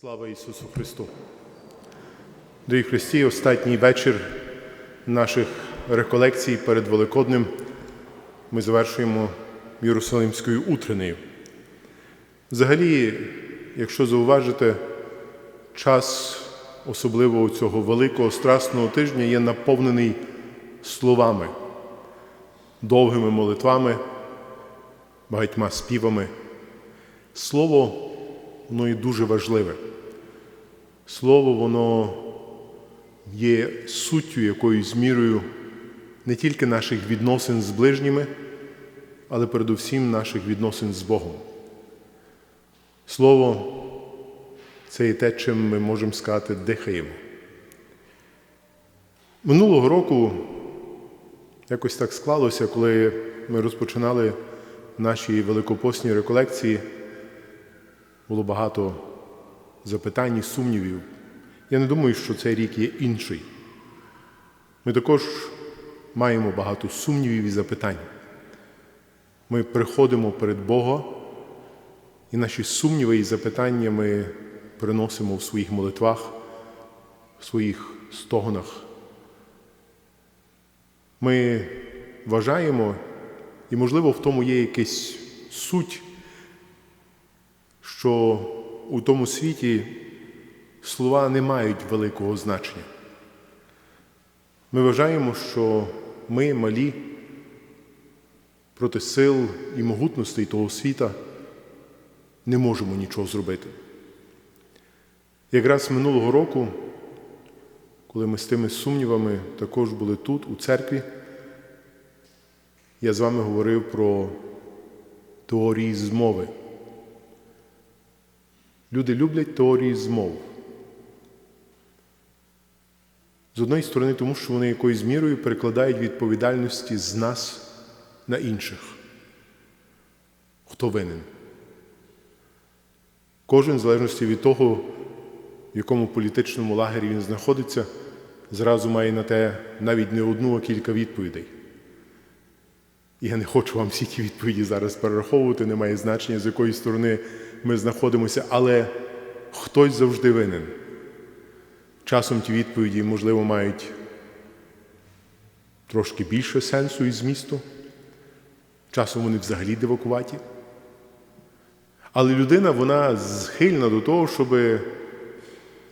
Слава Ісусу Христу! Дорогі Христі, останній вечір наших реколекцій перед Великоднем ми завершуємо Єрусалимською утренею. Взагалі, якщо зауважите, час, особливо цього великого страсного тижня, є наповнений словами, довгими молитвами, багатьма співами. Слово воно є дуже важливе. Слово, воно є суттю якоюсь мірою не тільки наших відносин з ближніми, але передусім наших відносин з Богом. Слово це є те, чим ми можемо сказати, дихаємо. Минулого року якось так склалося, коли ми розпочинали наші великопосні реколекції було багато запитань і сумнівів. Я не думаю, що цей рік є інший. Ми також маємо багато сумнівів і запитань. Ми приходимо перед Бога, і наші сумніви і запитання ми приносимо в своїх молитвах, в своїх стогонах. Ми вважаємо, і, можливо, в тому є якась суть що у тому світі слова не мають великого значення. Ми вважаємо, що ми малі проти сил і могутностей того світа не можемо нічого зробити. Якраз минулого року, коли ми з тими сумнівами також були тут, у церкві, я з вами говорив про теорії змови. Люди люблять теорії змов. З одної сторони, тому що вони якоюсь мірою перекладають відповідальності з нас на інших. Хто винен? Кожен, в залежності від того, в якому політичному лагері він знаходиться, зразу має на те навіть не одну, а кілька відповідей. І Я не хочу вам всі ті відповіді зараз перераховувати, не має значення, з якої сторони ми знаходимося, але хтось завжди винен. Часом ті відповіді, можливо, мають трошки більше сенсу і змісту, часом вони взагалі дивакуваті. Але людина вона схильна до того, щоб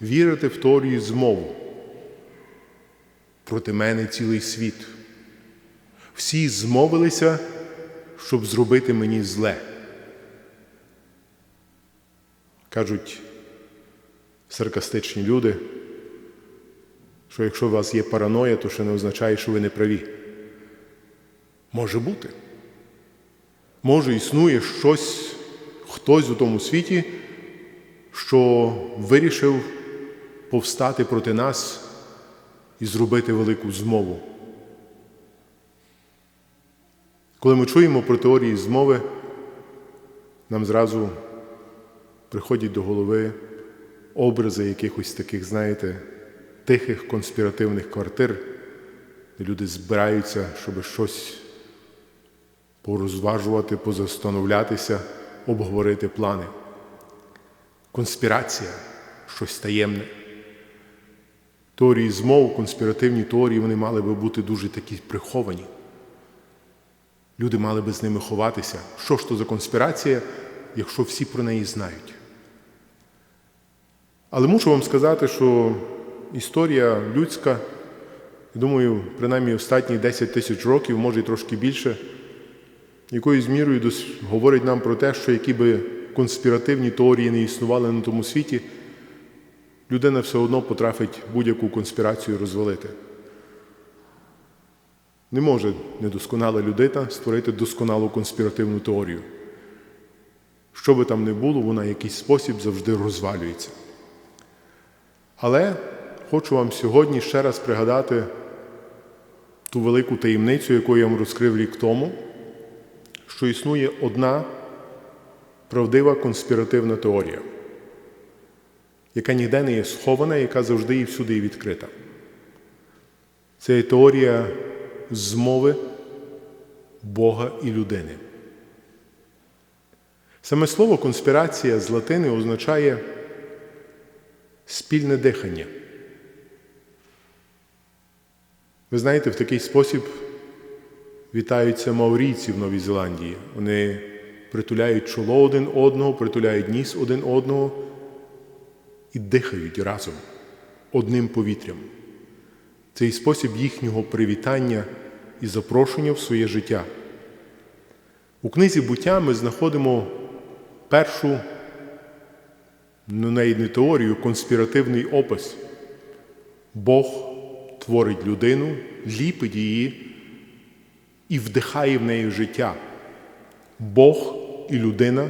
вірити в теорію змову. Проти мене цілий світ. Всі змовилися, щоб зробити мені зле. Кажуть саркастичні люди, що якщо у вас є параноя, то ще не означає, що ви не праві. Може бути. Може, існує щось, хтось у тому світі, що вирішив повстати проти нас і зробити велику змову. Коли ми чуємо про теорії змови, нам зразу приходять до голови образи якихось таких, знаєте, тихих конспіративних квартир, де люди збираються, щоб щось порозважувати, позастановлятися, обговорити плани. Конспірація, щось таємне. Теорії змов, конспіративні теорії, вони мали би бути дуже такі приховані. Люди мали би з ними ховатися. Що ж то за конспірація, якщо всі про неї знають? Але мушу вам сказати, що історія людська, думаю, принаймні останні 10 тисяч років, може і трошки більше, якоюсь мірою говорить нам про те, що які би конспіративні теорії не існували на тому світі, людина все одно потрафить будь-яку конспірацію розвалити. Не може недосконала людина створити досконалу конспіративну теорію. Що би там не було, вона в якийсь спосіб завжди розвалюється. Але хочу вам сьогодні ще раз пригадати ту велику таємницю, яку я вам розкрив рік тому, що існує одна правдива конспіративна теорія, яка ніде не є схована, яка завжди і всюди є відкрита. Це є теорія змови Бога і людини. Саме слово конспірація з латини означає спільне дихання. Ви знаєте, в такий спосіб вітаються маорійці в Новій Зеландії. Вони притуляють чоло один одного, притуляють ніс один одного і дихають разом одним повітрям. Цей спосіб їхнього привітання і запрошення в своє життя. У книзі буття ми знаходимо першу, ну навіть не теорію, конспіративний опис. Бог творить людину, ліпить її і вдихає в неї життя. Бог і людина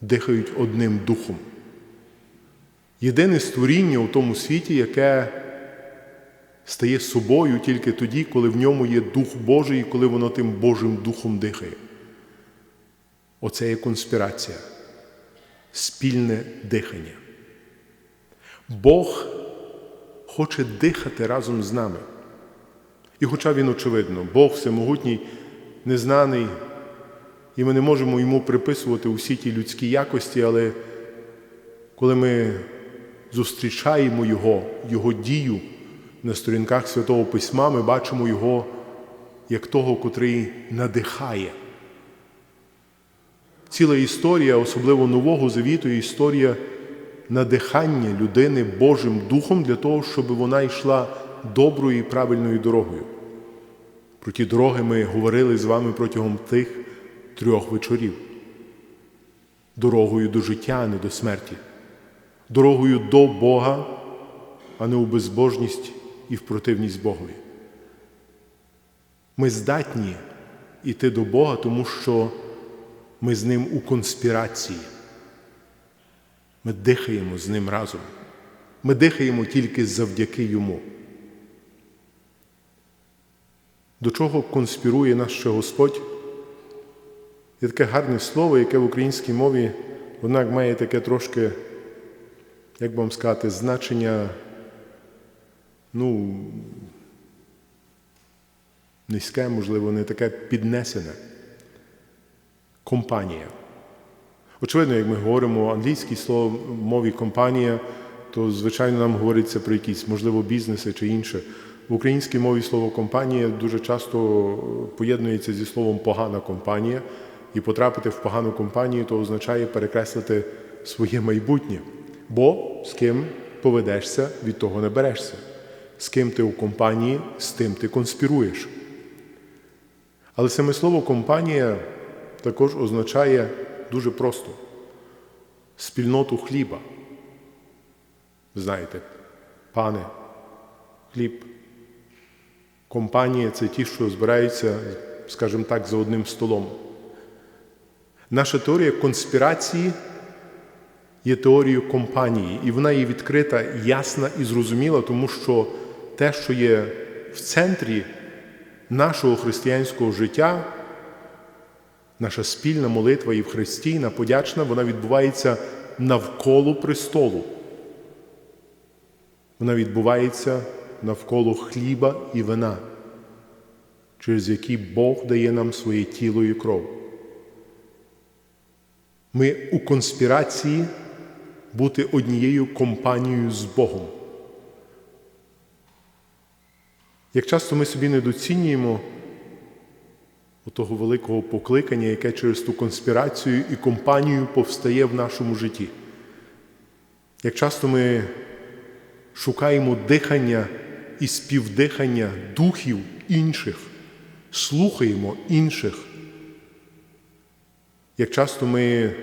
дихають одним духом. Єдине створіння у тому світі, яке стає собою тільки тоді, коли в ньому є Дух Божий і коли воно тим Божим Духом дихає. Оце є конспірація, спільне дихання. Бог хоче дихати разом з нами. І хоча він очевидно, Бог всемогутній, незнаний, і ми не можемо йому приписувати усі ті людські якості, але коли ми зустрічаємо Його, Його дію на сторінках Святого Письма, ми бачимо Його як того, котрий надихає. Ціла історія, особливо Нового Завіту, історія надихання людини Божим Духом для того, щоб вона йшла доброю і правильною дорогою. Про ті дороги ми говорили з вами протягом тих трьох вечорів. Дорогою до життя, а не до смерті, дорогою до Бога, а не у безбожність і в противність Богові. Ми здатні йти до Бога, тому що ми з Ним у конспірації. Ми дихаємо з Ним разом. Ми дихаємо тільки завдяки Йому. До чого конспірує наш Господь? Є таке гарне слово, яке в українській мові, однак має таке трошки, як вам сказати, значення, ну, низьке, можливо, не таке піднесене. Компанія. Очевидно, як ми говоримо англійській слово мові компанія, то, звичайно, нам говориться про якісь, можливо, бізнеси чи інше. В українській мові слово компанія дуже часто поєднується зі словом погана компанія, і потрапити в погану компанію то означає перекреслити своє майбутнє. Бо з ким поведешся, від того не берешся. З ким ти у компанії, з тим ти конспіруєш. Але саме слово компанія також означає дуже просто спільноту хліба. Знаєте, пане, хліб. Компанія це ті, що збираються, скажімо так, за одним столом. Наша теорія конспірації є теорією компанії, і вона є відкрита, ясна і зрозуміла, тому що те, що є в центрі нашого християнського життя, наша спільна молитва і в Христі, на подячна, вона відбувається навколо престолу. Вона відбувається навколо хліба і вина, через які Бог дає нам своє тіло і кров. Ми у конспірації бути однією компанією з Богом. Як часто ми собі недоцінюємо того великого покликання, яке через ту конспірацію і компанію повстає в нашому житті. Як часто ми шукаємо дихання і співдихання духів інших, слухаємо інших. Як часто ми,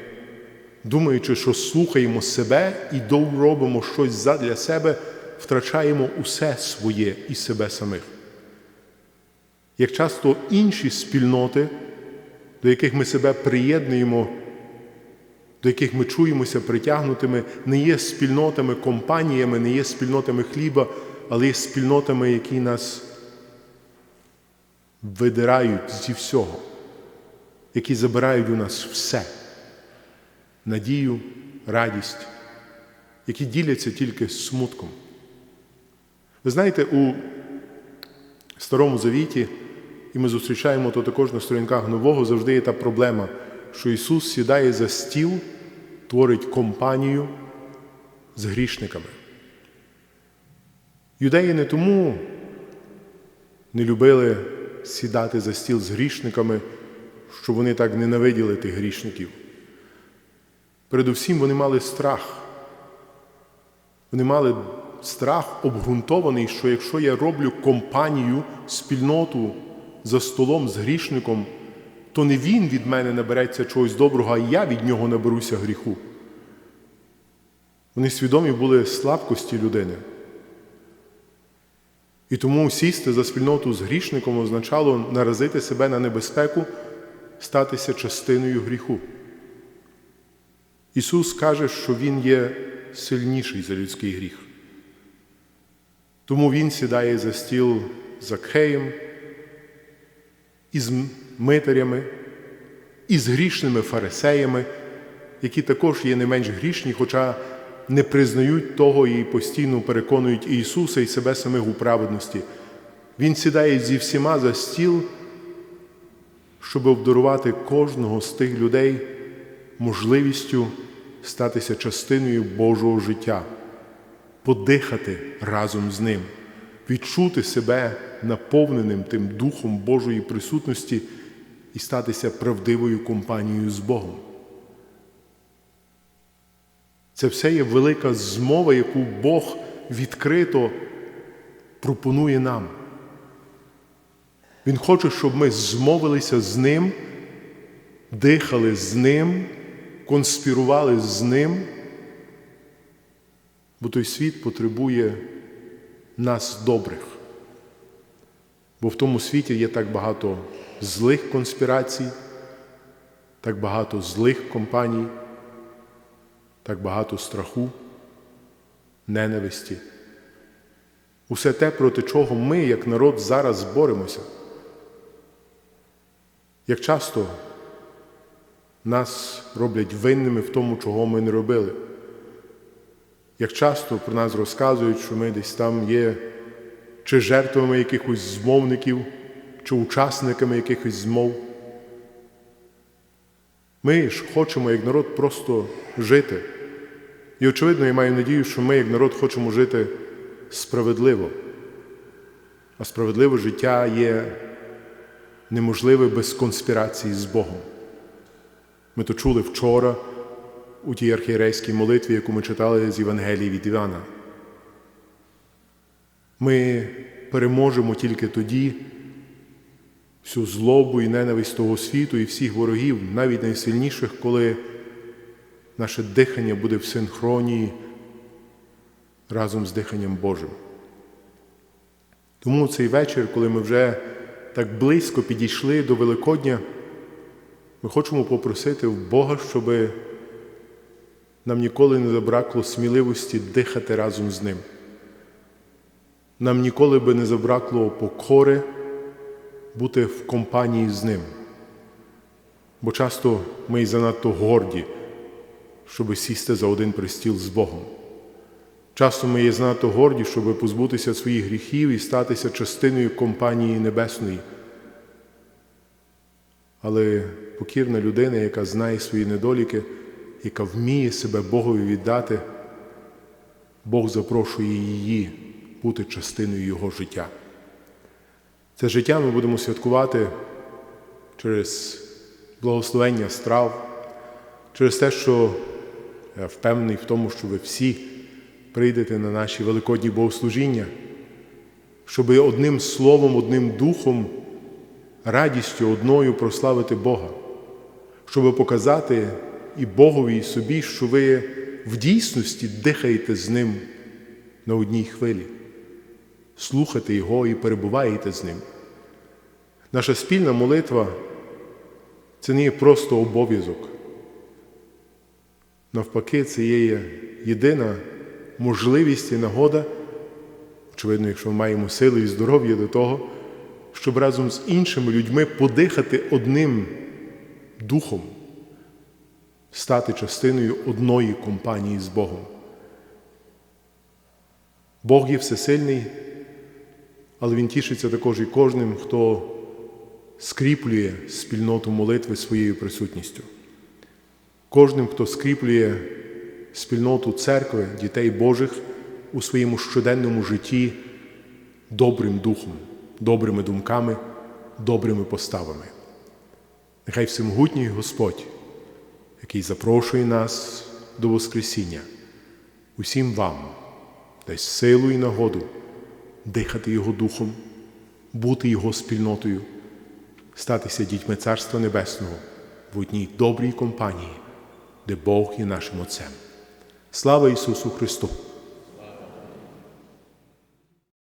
думаючи, що слухаємо себе і робимо щось задля себе, втрачаємо усе своє і себе самих. Як часто інші спільноти, до яких ми себе приєднуємо, до яких ми чуємося притягнутими, не є спільнотами, компаніями, не є спільнотами хліба, але є спільнотами, які нас видирають зі всього, які забирають у нас все, надію, радість, які діляться тільки смутком. Ви знаєте, у Старому Завіті, і ми зустрічаємо то також на сторінках Нового, завжди є та проблема, що Ісус сідає за стіл, творить компанію з грішниками. Юдеї не тому не любили сідати за стіл з грішниками, що вони так ненавиділи тих грішників. Передусім вони мали страх. Вони мали страх обґрунтований, що якщо я роблю компанію, спільноту за столом з грішником, то не він від мене набереться чогось доброго, а я від нього наберуся гріху. Вони свідомі були слабкості людини. І тому сісти за спільноту з грішником означало наразити себе на небезпеку, статися частиною гріху. Ісус каже, що Він є сильніший за людський гріх. Тому Він сідає за стіл з Акхеєм, із митарями, із грішними фарисеями, які також є не менш грішні, хоча не признають того і постійно переконують Ісуса і себе самих у праведності. Він сідає зі всіма за стіл, щоб обдарувати кожного з тих людей можливістю статися частиною Божого життя, подихати разом з Ним, відчути себе наповненим тим Духом Божої присутності і статися правдивою компанією з Богом. Це все є велика змова, яку Бог відкрито пропонує нам. Він хоче, щоб ми змовилися з Ним, дихали з Ним, конспірували з Ним, бо той світ потребує нас добрих. Бо в тому світі є так багато злих конспірацій, так багато злих компаній так багато страху, ненависті. Усе те, проти чого ми, як народ, зараз боремося. Як часто нас роблять винними в тому, чого ми не робили. Як часто про нас розказують, що ми десь там є чи жертвами якихось змовників, чи учасниками якихось змов. Ми ж хочемо, як народ, просто жити. І, очевидно, я маю надію, що ми, як народ, хочемо жити справедливо. А справедливе життя є неможливе без конспірації з Богом. Ми то чули вчора у тій архієрейській молитві, яку ми читали з Євангелії від Івана. Ми переможемо тільки тоді всю злобу і ненависть того світу і всіх ворогів, навіть найсильніших, коли наше дихання буде в синхронії разом з диханням Божим. Тому цей вечір, коли ми вже так близько підійшли до Великодня, ми хочемо попросити в Бога, щоб нам ніколи не забракло сміливості дихати разом з Ним. Нам ніколи би не забракло покори бути в компанії з Ним. Бо часто ми й занадто горді щоб сісти за один пристіл з Богом. Часто ми є занадто горді, щоб позбутися своїх гріхів і статися частиною компанії небесної. Але покірна людина, яка знає свої недоліки, яка вміє себе Богові віддати, Бог запрошує її бути частиною Його життя. Це життя ми будемо святкувати через благословення страв, через те, що я впевнений в тому, що ви всі прийдете на наші великодні богослужіння, щоб одним словом, одним духом, радістю одною прославити Бога, щоб показати і Богові, і собі, що ви в дійсності дихаєте з Ним на одній хвилі, слухати Його і перебуваєте з Ним. Наша спільна молитва це не є просто обов'язок. Навпаки, це є єдина можливість і нагода, очевидно, якщо ми маємо сили і здоров'я до того, щоб разом з іншими людьми подихати одним духом, стати частиною одної компанії з Богом. Бог є всесильний, але Він тішиться також і кожним, хто скріплює спільноту молитви своєю присутністю кожним, хто скріплює спільноту церкви, дітей Божих у своєму щоденному житті добрим духом, добрими думками, добрими поставами. Нехай всемогутній Господь, який запрошує нас до Воскресіння, усім вам дасть силу і нагоду дихати Його духом, бути Його спільнотою, статися дітьми Царства Небесного в одній добрій компанії, де Бог є нашим Отцем. Слава Ісусу Христу!